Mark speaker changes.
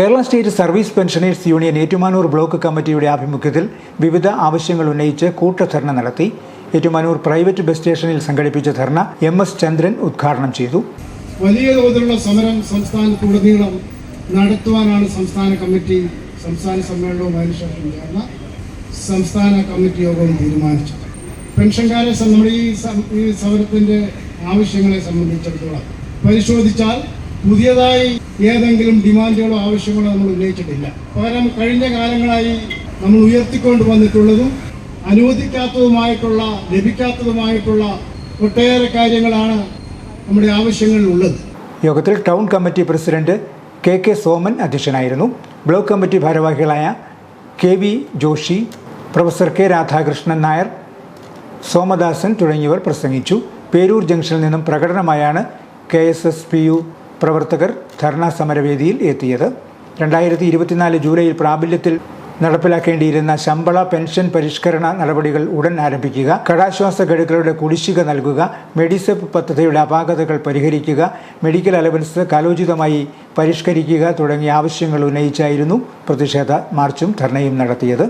Speaker 1: Kerala state service pensioners union Ettumanoor block കമ്മിറ്റിയുടെ ആഭിമുഖ്യത്തിൽ വിവിധ ആവശ്യങ്ങൾ ഉന്നയിച്ച് കൂട്ടധർണ നടത്തി. ഏറ്റുമാനൂർ പ്രൈവറ്റ് ബസ് സ്റ്റേഷനിൽ സംഘടിപ്പിച്ച ധർണ എം എസ് ചന്ദ്രൻ ഉദ്ഘാടനം ചെയ്തു.
Speaker 2: വലിയ തോതിലുള്ള സമരം സംസ്ഥാനത്തുടനീളം നടത്തുവാനാണ് സംസ്ഥാന കമ്മിറ്റി സംസ്ഥാന സമ്മേളനവും അതിനുശേഷം ചേർന്ന സംസ്ഥാന കമ്മിറ്റി യോഗവും തീരുമാനിച്ചത് പെൻഷൻകാരെ നമ്മുടെ ഈ സമരത്തിന്റെ ആവശ്യങ്ങളെ സംബന്ധിച്ചിടത്തോളം പരിശോധിച്ചാൽ പുതിയതായി ഏതെങ്കിലും ഡിമാൻഡുകളോ ആവശ്യങ്ങളോ നമ്മൾ ഉന്നയിച്ചിട്ടില്ല. പകരം കഴിഞ്ഞ കാലങ്ങളായി നമ്മൾ ഉയർത്തിക്കൊണ്ട് വന്നിട്ടുള്ളതും അനുവദിക്കാത്തതുമായിട്ടുള്ള ലഭിക്കാത്തതുമായിട്ടുള്ള ഒട്ടേറെ കാര്യങ്ങളാണ് നമ്മുടെ ആവശ്യങ്ങളിൽ ഉള്ളത്
Speaker 1: യോഗത്തിൽ town committee president K K Soman അധ്യക്ഷനായിരുന്നു. ബ്ലോക്ക് കമ്മിറ്റി ഭാരവാഹികളായ K V Joshy professor K Radhakrishnan Nair Somadasan തുടങ്ങിയവർ പ്രസംഗിച്ചു. പേരൂർ ജംഗ്ഷനിൽ നിന്നും പ്രകടനമായാണ് K S S P U പ്രവർത്തകർ ധർണാ സമരവേദിയിൽ എത്തിയത്. രണ്ടായിരത്തി ഇരുപത്തിനാല് ജൂലൈയിൽ പ്രാബല്യത്തിൽ നടപ്പിലാക്കേണ്ടിയിരുന്ന ശമ്പള പെൻഷൻ പരിഷ്കരണ നടപടികൾ ഉടൻ ആരംഭിക്കുക കടാശ്വാസ ഗഡുക്കളുടെ കുടിശ്ശിക നൽകുക മെഡിസെപ്പ് പദ്ധതിയുടെ അപാകതകൾ പരിഹരിക്കുക മെഡിക്കൽ അലവൻസ് കാലോചിതമായി പരിഷ്കരിക്കുക തുടങ്ങിയ ആവശ്യങ്ങൾ ഉന്നയിച്ചായിരുന്നു പ്രതിഷേധ മാർച്ചും ധർണയും നടത്തിയത്.